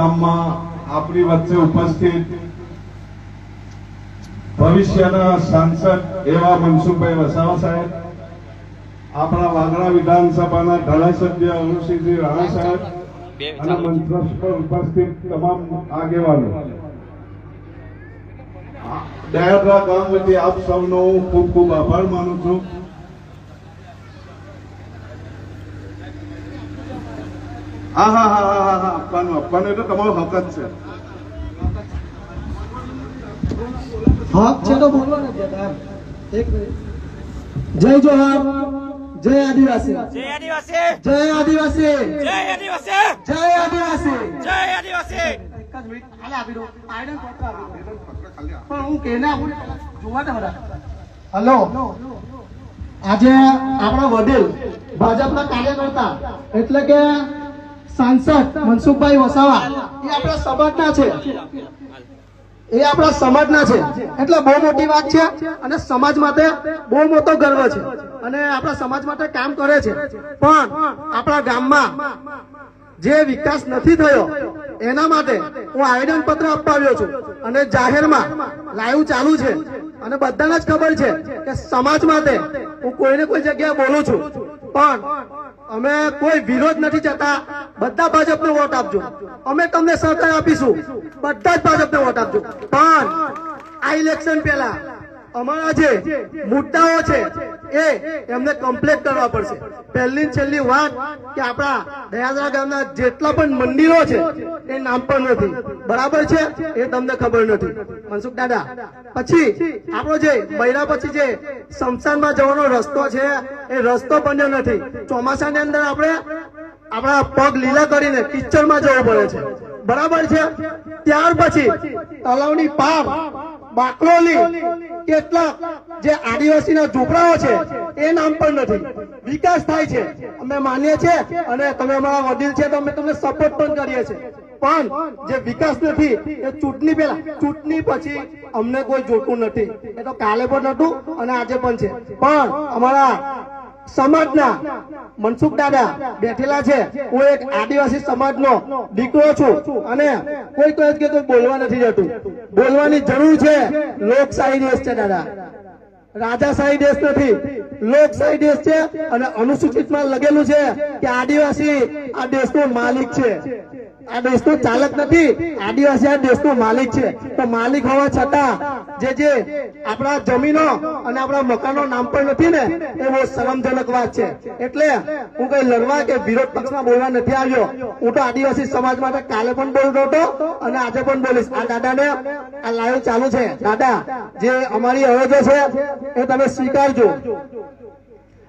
ગામમાં આપણી વચ્ચે ઉપસ્થિત ભવિષ્યના સાંસદ એવા મનસુખભાઈ વસાવા સાહેબ આપણા વાગડા વિધાનસભાના ધારાસભ્ય અનુસિંહજી રાણા સાહેબ અને મંત્રસ પર ઉપસ્થિત તમામ આગેવાનો. દયાદરા ગામ વતી આપ સૌનો હું ખૂબ ખૂબ આભાર માનું છું. હા હા હા હા હા હા આપવાનું આપવાનું એટલે તમારો હક જ છે. હક છે તો બોલો ને એક જય જોહાર. જય આદિવાસી. જય આદિવાસી. જય આદિવાસી. જય આદિવાસી. જય આદિવાસી. જય આદિવાસી. એક જ મિનિટ. હાલે આપી દો. આયરન પત્ર આપી દો. પણ હું કેને આપું જોવા દે બધા. હલો. આજે આપણા વડીલ ભાજપના કાર્યકર્તા એટલે કે સાંસદ મનસુખભાઈ વસાવા. એ આપણા સમાજના છે. એ આપણા સમાજના છે. એટલે બહુ મોટી વાત છે અને સમાજ માટે બહુ મોટો ગર્વ છે. અને આપણા સમાજ માટે કામ કરે છે. પણ આપણા ગામમાં જે વિકાસ નથી થયો, એના માટે હું આવેદન પત્ર અપાવ્યો છું. અને જાહેરમાં લાઈવ ચાલુ છે. અને બધાને જ ખબર છે કે સમાજ માટે હું કોઈને કોઈ જગ્યાએ બોલું છું. પણ અમે કોઈ વિરોધ નથી જતા. બધા ભાજપને વોટ આપજો. અમે તમને સહકાર આપીશું. બધા જ ભાજપને વોટ આપજો. પણ આ ઇલેક્શન પહેલા અમારા જે મુદ્દાઓ છે એ એમને કમ્પ્લીટ કરવા પડશે. પહેલી છેલ્લી વાત કે આપણા દયાદરા ગામના જેટલા પણ મંદિરો છે, એ નામ પણ નથી. બરાબર છે? એ તમને ખબર નથી. મનસુખ દાદા, પછી આપણો જે બૈરા પછી જે સંસ્થાનમાં જવાનો રસ્તો છે, એ રસ્તો બન્યો નથી. ચોમાસાની અંદર આપણે આપણા પગ લીલા કરીને કિચડમાં જવું પડે છે. બરાબર છે? ત્યાર પછી તલાવની પાપ બાકરોલી કેટલાક જે આદિવાસીના ઝૂંપડાઓ છે, એ નામ પણ નથી. વિકાસ થાય છે. અમે માનીએ છીએ અને તમે અમારા વડીલ છે તો અમે તમને સપોર્ટ પણ કરીએ છીએ. પણ જે વિકાસ નથી, એ ચૂંટણી પહેલા, ચૂંટણી પછી અમને કોઈ જોતું નથી. એ તો કાલે પણ હતું અને આજે પણ છે. પણ અમારા સમાજના મનસુખ દાદા બેઠેલા છે. હું એક આદિવાસી સમાજનો દીકરો છું અને કોઈ કોઈ કે બોલવા નથી જતું. બોલવાની જરૂર છે. લોકશાહી દેશ છે દાદા. રાજાશાહી દેશ નથી. લોકશાહી દેશ છે અને અનુસૂચિતમાં લગેલું છે કે આદિવાસી આ દેશનો માલિક છે. આ દેશનો ચાલક નથી. આદિવાસી આ દેશનો માલિક છે. તો માલિક હોવા છતાં જે જે આપણા જમીનો અને આપણા મકાનો નામ પણ નથી ને, એ બહુ શરમજનક વાત છે. એટલે હું કઈ લડવા કે વિરોધ પક્ષમાં બોલવા નથી આવ્યો. હું તો આદિવાસી સમાજ માટે કાલે પણ બોલતો હતો અને આજે પણ બોલીશ. આ દાદાને આ લાઈવ ચાલુ છે. દાદા, જે અમારી અરજો છે, એ તમે સ્વીકારજો.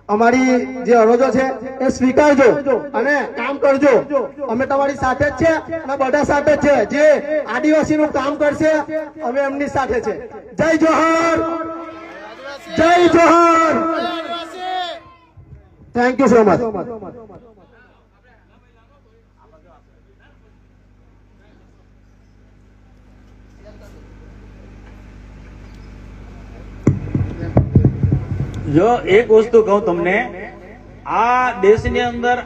અમારી જે અરજો છે એ સ્વીકારજો અને કામ કરજો. અમે તમારી સાથે જ છે અને બધા સાથે જ છે. જે આદિવાસી નું કામ કરશે અમે એમની સાથે છે. જય જોહર! જય જોહર! થેન્ક યુ સો મચ જો એક વસ્તુ કહું તમને આ દેશની અંદર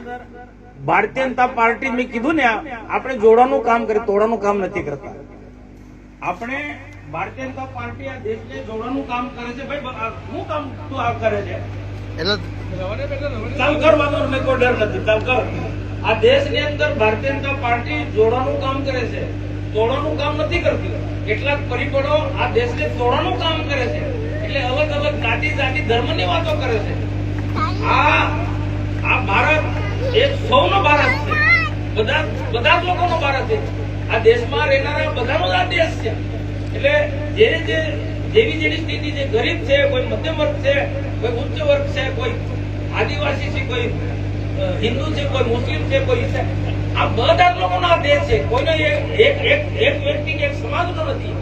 ભારતીય જનતા પાર્ટી મેં કીધું ને આપણે જોડવાનું કામ કરી તોડવાનું કામ નથી કરતા. આપણે ભારતીય જનતા પાર્ટી આ દેશને જોડવાનું કામ કરે છે. ભાઈ શું કામ તું આ કરે છે? ચાલ કર વાંધો નહીં, કોઈ ડર નથી. ચાલ કર. આ દેશની અંદર ભારતીય જનતા પાર્ટી જોડવાનું કામ કરે છે. તોડવાનું કામ નથી કરતી. કેટલાક પરિબળો આ દેશને તોડવાનું કામ કરે છે. એટલે અલગ અલગ જાતિ જાતિ ધર્મની વાતો કરે છે. આ આ ભારત એક સૌનો ભારત છે. બધા બધા જ લોકોનો ભારત છે. આ દેશમાં રહેનારા બધાનો જ આ દેશ છે. એટલે જે જે જેવી જેવી સ્થિતિ છે, ગરીબ છે, કોઈ મધ્યમ વર્ગ છે, કોઈ ઉચ્ચ વર્ગ છે, કોઈ આદિવાસી છે, કોઈ હિન્દુ છે, કોઈ મુસ્લિમ છે, કોઈ આ બધા જ લોકોનો આ દેશ છે. કોઈનો એક એક એક વ્યક્તિ કે એક સમાજનો નથી.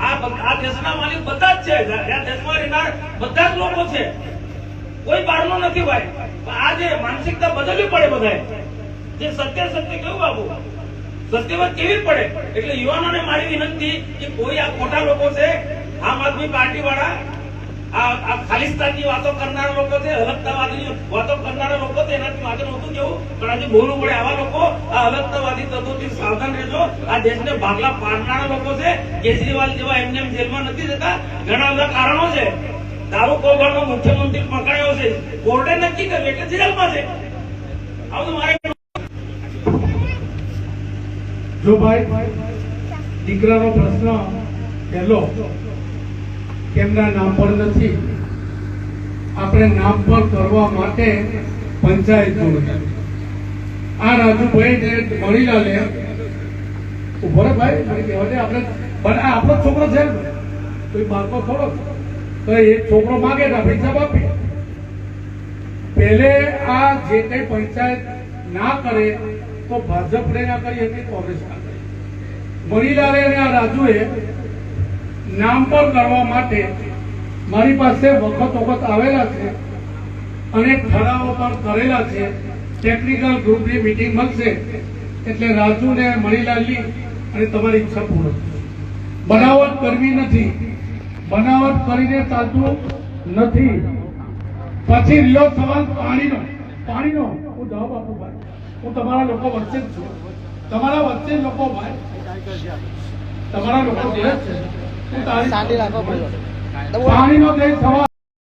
આ દેશના માલિક બધા જ છે. દેશમાં રહેનાર બધા જ લોકો છે. કોઈ બહારનો નથી ભાઈ. આજે માનસિકતા બદલવી પડે બધાએ. જે સત્ય સત્ય કેવું બાબુ? સત્યવાદ કેવી પડે? એટલે યુવાનોને મારી વિનંતી કે કોઈ આ ખોટા લોકો છે, આમ આદમી પાર્ટી વાળા આ ખાલિસ્તાનની વાતો કરનારા લોકો છે અલગતાવાદી વાતો કરનારા લોકો છે, એનાથી માત્ર નહોતું કેવું પણ આજે બોલવું પડે આવા લોકો, આ અલગતાવાદી તત્વોથી સાવધાન રહેજો. આ દેશને ભાગલા પાડનારા લોકો છે. કેજરીવાલ જેવા એમને જેલમાં નથી જતા. ઘણા બધા કારણો છે. દારૂ કૌભાંડનો મુખ્યમંત્રી પકડાયો છે. કોર્ટે નક્કી કર્યું એટલે જેલમાં છે. આવું મારે જો ભાઈ, દીકરાનો પ્રશ્ન પહેલો. કેમના નામ પર નથી. આપણે નામ પર કરવા માટે પંચાયત જોડે આ રાજુભાઈ ને મણીલાલે પણ આપણો છોકરો છે કોઈ બાળકો થોડો, તો એ છોકરો માગે ને આપણે જવાબ પહેલે આ જે કઈ પંચાયત ના કરે, તો ભાજપને ના કરી હતી કોંગ્રેસ ના કરી. મણીલાલે અને આ રાજુએ નામ પર કરવા માટે મારી પાસે વખત વખત આવેલા છે. અને ઠરાવો પણ કરેલા છે. ટેકનિકલ ગ્રુપની મીટિંગ મળશે. એટલે રાજુને મણીલાલની અને તમારી ઈચ્છા પૂર્ણ. બનાવટ કરવી નથી. બનાવટ કરીને ચાલતું નથી. પછી રહ્યો સવાલ પાણીનો. પાણીનો હું જવાબ આપું ભાઈ. હું તમારા લોકો વચ્ચે જ છું. તમારા વચ્ચે લોકો ભાઈ તમારા લોકો જે છે. હું તારી પાણીનો જે સવાલ